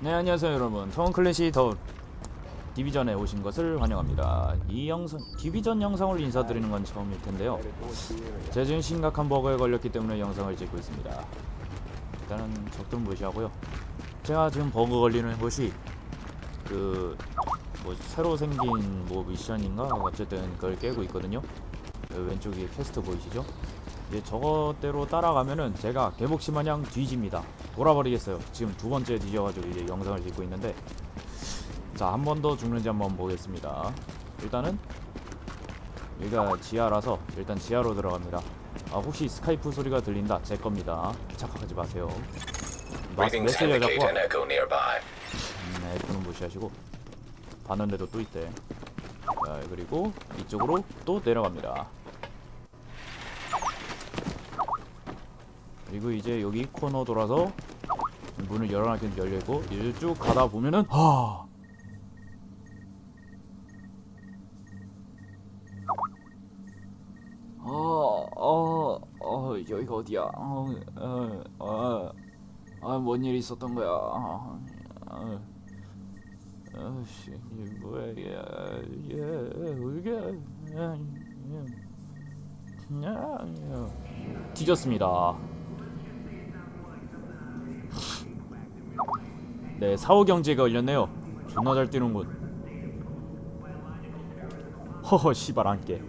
네 안녕하세요 여러분. 턴클래시 더 디비전에 오신 것을 환영합니다. 이 영상 디비전 영상을 인사드리는 건 처음일 텐데요. 지금 심각한 버그에 걸렸기 때문에 영상을 찍고 있습니다. 일단은 적들 무시하고요. 제가 지금 버그 걸리는 곳이 그 뭐 새로 생긴 뭐 미션인가? 어쨌든 그걸 깨고 있거든요. 그 왼쪽에 퀘스트 보이시죠? 이제 저것대로 따라가면은 제가 개복시 마냥 뒤집니다. 돌아버리겠어요. 지금 두 번째 뒤져가지고 이제 영상을 찍고 있는데 자 한 번 더 죽는지 한번 보겠습니다. 일단은 여기가 지하라서 일단 지하로 들어갑니다. 아 혹시 스카이프 소리가 들린다 제 겁니다. 착각하지 마세요. echo nearby. 음, F는 무시하시고 봤는데도 또 있대. 자 그리고 이쪽으로 또 내려갑니다. 그리고 이제 여기 코너 돌아서 문을 열어놨긴 열려있고 이쭉 가다 보면은 하 어, 어, 어, 여기가 어디야? 어, 어, 어, 아, 뭔 일이 있었던 거야? 어, 어, 아씨, 이게 뭐야, 이게, 이게, 이게, 야, 뒤졌습니다. 네, 사후 경제가 걸렸네요. 존나 잘 뛰는군. 허허, 씨발 안 깨.